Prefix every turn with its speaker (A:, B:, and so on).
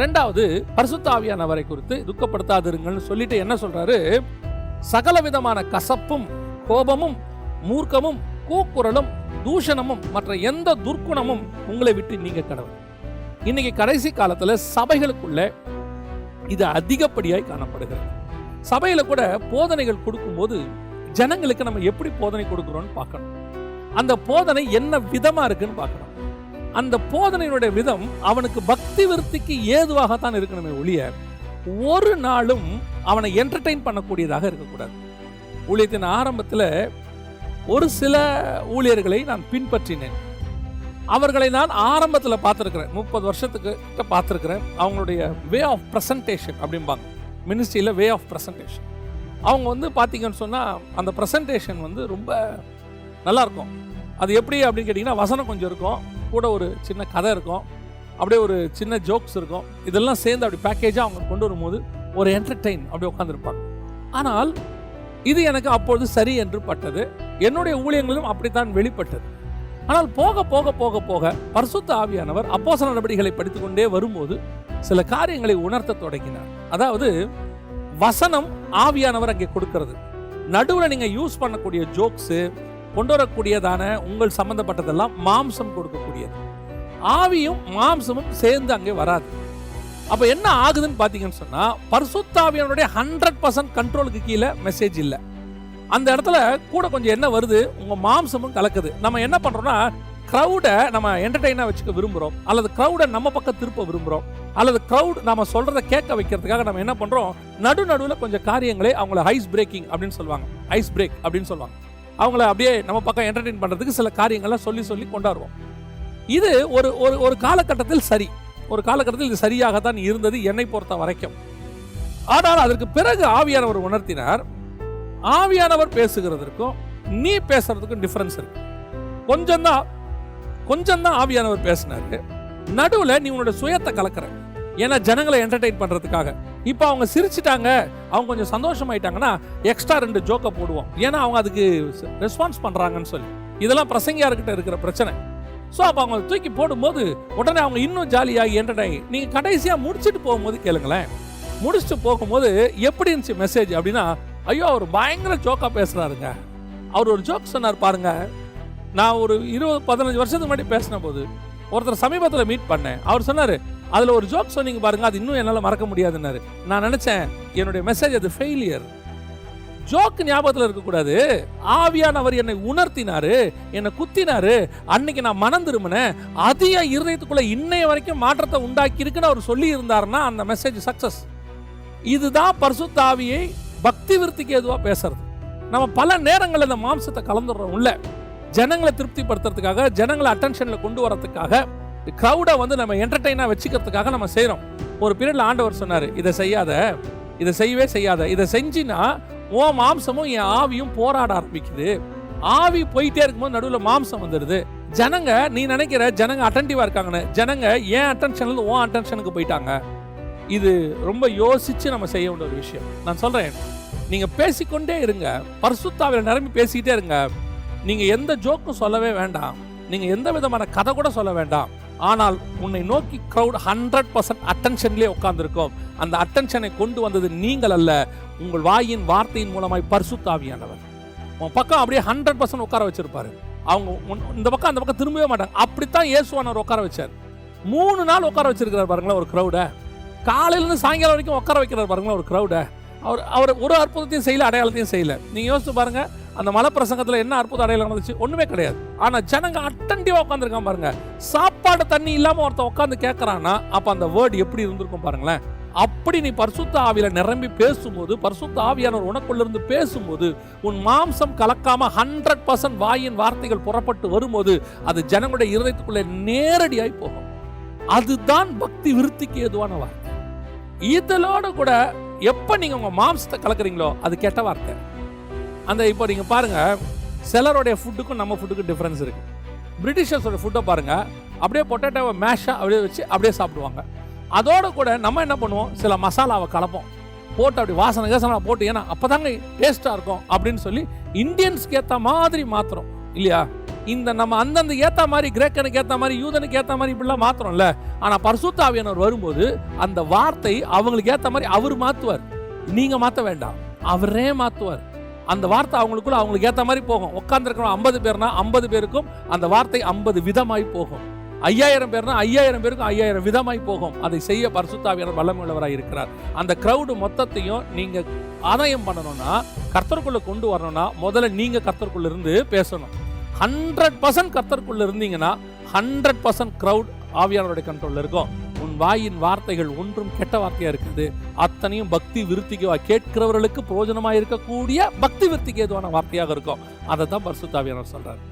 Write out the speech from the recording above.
A: ரெண்டாவது பரிசுத்தாவியானவரை குறித்து துக்கப்படுத்தாதிருங்கள்னு சொல்லிட்டு என்ன சொல்றாரு? சகல விதமான கசப்பும் கோபமும் மூர்க்கமும் கூக்குரலும் தூஷணமும் மற்ற எந்த துர்க்குணமும் உங்களை விட்டு நீங்க கடவுள். இன்னைக்கு கடைசி காலத்துல சபைகளுக்குள்ள இது அதிகப்படியாய் காணப்படுகிறது. சபையில கூட போதனைகள் கொடுக்கும்போது ஜனங்களுக்கு நம்ம எப்படி போதனை கொடுக்குறோம்னு பார்க்கணும். அந்த போதனை என்ன விதமா இருக்குன்னு பார்க்கணும். அந்த போதனையினுடைய விதம் அவனுக்கு பக்தி விருத்திக்கு ஏதுவாகத்தான் இருக்கணுமே ஒழிய ஒரு நாளும் அவனை என்டர்டெயின் பண்ணக்கூடியதாக இருக்கக்கூடாது. ஊழியத்தின் ஆரம்பத்தில் ஒரு சில ஊழியர்களை நான் பின்பற்றினேன். அவர்களை நான் ஆரம்பத்தில் பார்த்துருக்குறேன். முப்பது வருஷத்துக்கு கிட்ட பார்த்துருக்குறேன். அவங்களுடைய வே ஆஃப் ப்ரெசன்டேஷன் அப்படிம்பாங்க. மினிஸ்ட்ரியில் வே ஆஃப் ப்ரெசன்டேஷன் அவங்க வந்து பார்த்தீங்கன்னு சொன்னால் அந்த ப்ரெசன்டேஷன் வந்து ரொம்ப நல்லா இருக்கும். அது எப்படி அப்படின்னு கேட்டிங்கன்னா வசனம் கொஞ்சம் இருக்கும். கூட ஒரு சின்ன கதை இருக்கும். அப்படியே ஒரு சின்ன ஜோக்ஸ் இருக்கும். இதெல்லாம் சேர்ந்து அப்படி பேக்கேஜாக அவங்க கொண்டு வரும்போது ஒரு என்டர்டெயின் அப்படி உட்காந்துருப்பாங்க ஆனால் இது எனக்கு அப்பொழுது சரி என்று பட்டது. என்னுடைய ஊழியங்களும் அப்படித்தான் வெளிப்பட்டது. ஆனால் போக போக போக போக பரிசுத்த ஆவியானவர் அப்போசன நடவடிக்கைகளை படித்துக்கொண்டே வரும்போது சில காரியங்களை உணர்த்த தொடங்கினார். அதாவது வசனம் ஆவியானவர் அங்கே கொடுக்கிறது. நடுவில் நீங்கள் யூஸ் பண்ணக்கூடிய ஜோக்ஸு கொண்டு வரக்கூடியதான உங்கள் சம்பந்தப்பட்டதெல்லாம் மாம்சம் கொடுக்கக்கூடியது. ஆவியும் மாம்சமும் சேர்ந்து அங்கே வராது. அப்போ என்ன ஆகுதுன்னு பார்த்தீங்கன்னு சொன்னால் பரிசுத்தாவியனுடைய ஹண்ட்ரட் பர்சன்ட் கண்ட்ரோலுக்கு கீழே மெசேஜ் இல்லை. அந்த இடத்துல கூட கொஞ்சம் என்ன வருது? உங்கள் மாம்சமும் கலக்குது. நம்ம என்ன பண்ணுறோம்னா க்ரௌடை நம்ம என்டர்டெயினாக வச்சுக்க விரும்புகிறோம் அல்லது க்ரௌடை நம்ம பக்கம் திருப்ப விரும்புகிறோம் அல்லது க்ரௌட் நம்ம சொல்கிறத கேட்க வைக்கிறதுக்காக நம்ம என்ன பண்ணுறோம் நடு நடுவில் கொஞ்சம் காரியங்களே அவங்கள ஐஸ் பிரேக்கிங் அப்படின்னு சொல்லுவாங்க. ஐஸ் பிரேக் அப்படின்னு சொல்லுவாங்க. அவங்கள அப்படியே நம்ம பக்கம் என்டர்டெயின் பண்ணுறதுக்கு சில காரியங்களை சொல்லி சொல்லி கொண்டாடுவோம். இது ஒரு ஒரு ஒரு காலகட்டத்தில் சரி. ஒரு காலகட்டத்தில் இது சரியாகத்தான் இருந்தது என்னை பொறுத்த வரைக்கும். ஆனால் அதற்கு பிறகு ஆவியானவர் உணர்த்தினார் ஆவியானவர் பேசுகிறதற்கும் நீ பேசுறதுக்கும் டிஃப்ரென்ஸ் இருக்கு. கொஞ்சம் தான் கொஞ்சம் தான் ஆவியானவர் பேசினாரு. நடுவில் நீ உன்னோட சுயத்தை கலக்கிற. ஏன்னா ஜனங்களை என்டர்டெயின் பண்ணுறதுக்காக இப்போ அவங்க சிரிச்சிட்டாங்க அவங்க கொஞ்சம் சந்தோஷமாயிட்டாங்கன்னா எக்ஸ்ட்ரா ரெண்டு ஜோக்கை போடுவோம். ஏன்னா அவங்க அதுக்கு ரெஸ்பான்ஸ் பண்ணுறாங்கன்னு சொல்லி. இதெல்லாம் பிரசங்கியார்கிட்ட இருக்கிற பிரச்சனை. ஸோ அப்போ அவங்க தூக்கி போடும்போது உடனே அவங்க இன்னும் ஜாலியாகி என்டர்டைன் நீங்கள் கடைசியாக முடிச்சுட்டு போகும்போது கேளுங்களேன். முடிச்சுட்டு போகும்போது எப்படி இருந்துச்சு மெசேஜ் அப்படின்னா ஐயோ அவர் பயங்கர ஜோக்காக பேசுகிறாருங்க அவர் ஒரு ஜோக் சொன்னார் பாருங்க. நான் ஒரு இருபது பதினஞ்சு வருஷத்துக்கு முன்னாடி பேசின போது ஒருத்தர் சமீபத்தில் மீட் பண்ணேன். அவர் சொன்னார் அதில் ஒரு ஜோக் சொன்னீங்க பாருங்க அது இன்னும் என்னால் மறக்க முடியாதுன்னாரு. நான் நினச்சேன் என்னுடைய மெசேஜ் அது ஃபெயிலியர் ஜோக் ஞாபகத்தில் இருக்கக்கூடாது. ஆவியானவர் என்னை உணர்த்தினாரு என்னை குத்தினாரு. அன்னைக்கு நான் மனம் திரும்பினேன். அதிக இருதயத்துக்குள்ள இன்னைய வரைக்கும் மாற்றத்தை உண்டாக்கி இருக்குன்னு அவர் சொல்லி இருந்தாருன்னா அந்த மெசேஜ் சக்சஸ் இதுதான் பரிசுத்த ஆவியை பக்தி விருத்திக்கு எதுவாக பேசுறது. நம்ம பல நேரங்களில் இந்த மாம்சத்தை கலந்துடுறோம் உள்ள ஜனங்களை திருப்திப்படுத்துறதுக்காக ஜனங்களை அட்டென்ஷனில் கொண்டு வரதுக்காக க்ரௌடை வந்து நம்ம என்டர்டெயினாக வச்சுக்கிறதுக்காக நம்ம செய்கிறோம் ஒரு பீரியடில் ஆண்டவர் சொன்னார் இதை செய்யாத இதை செய்யவே செய்யாத. இதை செஞ்சினா உன் மாம்சமும் என் ஆவியும் போராட ஆரம்பிக்குது. ஆவி போயிட்டே இருக்கும்போது நடுவில் மாம்சம் வந்துடுது ஜனங்க நீ நினைக்கிற ஜனங்க அட்டன்டிவாக இருக்காங்கன்னு. ஜனங்க ஏன் அட்டென்ஷன்ல ஓ உன் அட்டென்ஷனுக்கு போயிட்டாங்க? இது ரொம்ப யோசித்து நம்ம செய்ய வேண்டிய ஒரு விஷயம். நான் சொல்கிறேன் நீங்கள் பேசிக்கொண்டே இருங்க. பர்சுத்தாவில் நிரம்பி பேசிக்கிட்டே இருங்க. நீங்கள் எந்த ஜோக்கும் சொல்லவே வேண்டாம். நீங்கள் எந்த விதமான கதை கூட சொல்ல வேண்டாம். ஆனால் உன்னை நோக்கி க்ரௌட் ஹண்ட்ரட் பர்சன்ட் அட்டென்ஷன்லேயே உட்கார்ந்திருக்கும். அந்த அட்டென்ஷனை கொண்டு வந்தது நீங்கள் அல்ல உங்கள் வாயின் வார்த்தையின் மூலமாய் பரிசுத்தாவியானவர். உன் பக்கம் அப்படியே ஹண்ட்ரட் பர்சன்ட் உட்கார வச்சிருப்பாரு. அவங்க உன்- இந்த பக்கம் அந்த பக்கம் திரும்பவே மாட்டாங்க. அப்படித்தான் இயேசுவானவர் உட்கார வச்சார். மூணு நாள் உட்கார வச்சிருக்கிறார் பாருங்களேன் ஒரு க்ரௌடை காலையிலேருந்து சாயங்காலம் வரைக்கும் உட்கார வைக்கிறார் பாருங்களேன் ஒரு க்ரௌடை அவர் அவர் ஒரு அற்புதத்தையும் செய்யல அடையாளத்தையும் செய்யல. நீங்கள் யோசிச்சு பாருங்க அந்த மலை பிரசங்கத்தில் என்ன அற்புத அடையாளம் நடந்துச்சு ஒன்றுமே கிடையாது. ஆனால் ஜனங்க அட்டன்டிவாக உட்காந்துருக்கான் பாருங்க. சாப்பாடு தண்ணி இல்லாமல் ஒருத்தன் உட்காந்து கேட்கறான்னா அப்போ அந்த வேர்டு எப்படி இருந்திருக்கும் பாருங்களேன். அப்படி நீ பரிசுத்த ஆவியில நிரம்பி பேசும்போது பரிசுத்த ஆவியானவர் உனக்குள்ளிருந்து பேசும்போது உன் மாம்சம் கலக்காம ஹண்ட்ரட் பர்சன்ட் வாயின் வார்த்தைகள் புறப்பட்டு வரும்போது அது ஜனங்களுடைய இருதயத்துக்குள்ளே நேரடியாய் போகும். அதுதான் பக்தி விருத்திக்கு ஏதுவான வார்த்தை. இதனோட கூட எப்போ நீங்கள் உங்கள் மாம்சத்தை கலக்குறீங்களோ அது கெட்ட வார்த்தை. அந்த இப்போ நீங்கள் பாருங்கள் சிலருடைய ஃபுட்டுக்கும் நம்ம ஃபுட்டுக்கும் டிஃப்ரென்ஸ் இருக்குது பிரிட்டிஷர்ஸோட ஃபுட்டை பாருங்கள் அப்படியே பொட்டேட்டோவை மேஷாக அப்படியே வச்சு அப்படியே சாப்பிடுவாங்க. அதோடு கூட நம்ம என்ன பண்ணுவோம் சில மசாலாவை கலப்போம். போட்டு அப்படி வாசனை கேசனை போட்டு ஏன்னா அப்போதாங்க டேஸ்ட்டாக இருக்கும் அப்படின்னு சொல்லி இந்தியன்ஸ்க்கு ஏற்ற மாதிரி மாத்திரம் இல்லையா? இந்த நம்ம அந்தந்த ஏற்ற மாதிரி கிரேக்கனுக்கு ஏற்ற மாதிரி யூதனுக்கு ஏற்ற மாதிரி இப்படிலாம் மாத்துறோம்ல. ஆனால் பரிசுத்தாவியானவர் வரும்போது அந்த வார்த்தை அவங்களுக்கு ஏற்ற மாதிரி அவர் மாற்றுவார் நீங்கள் மாற்ற வேண்டாம் அவரே மாற்றுவார் அந்த வார்த்தை அவங்களுக்குள்ள அவங்களுக்கு ஏற்ற மாதிரி போகும். உட்காந்துருக்கணும் ஐம்பது பேர்னா ஐம்பது பேருக்கும் அந்த வார்த்தை ஐம்பது விதமாய் போகும். ஐயாயிரம் பேர்னா ஐயாயிரம் பேருக்கும் ஐயாயிரம் விதமாய் போகும். அதை செய்ய பரிசுத்தாவியானவர் வல்லமுள்ளவராக இருக்கிறார். அந்த க்ரௌடு மொத்தத்தையும் நீங்கள் ஆதாயம் பண்ணணும்னா கர்த்தருக்குள்ளே கொண்டு வரணும்னா முதல்ல நீங்கள் கர்த்தருக்குள்ள இருந்து பேசணும். ஹண்ட்ரட் பர்சன்ட் கர்த்தருக்குள்ள இருந்தீங்கன்னா ஹண்ட்ரட் பர்சன்ட் க்ரௌட் ஆவியானவருடைய கண்ட்ரோலில் இருக்கும். உன் வாயின் வார்த்தைகள் ஒன்றும் கெட்ட வார்த்தையா இருக்குது. அத்தனையும் பக்தி விருத்திக்கு கேட்கிறவர்களுக்கு பிரயோஜனமா இருக்கக்கூடிய பக்தி விருத்திக்கு ஏதுவான வார்த்தையாக இருக்கும். அதை தான் பரிசுத்தாவியானவர் சொல்றாரு.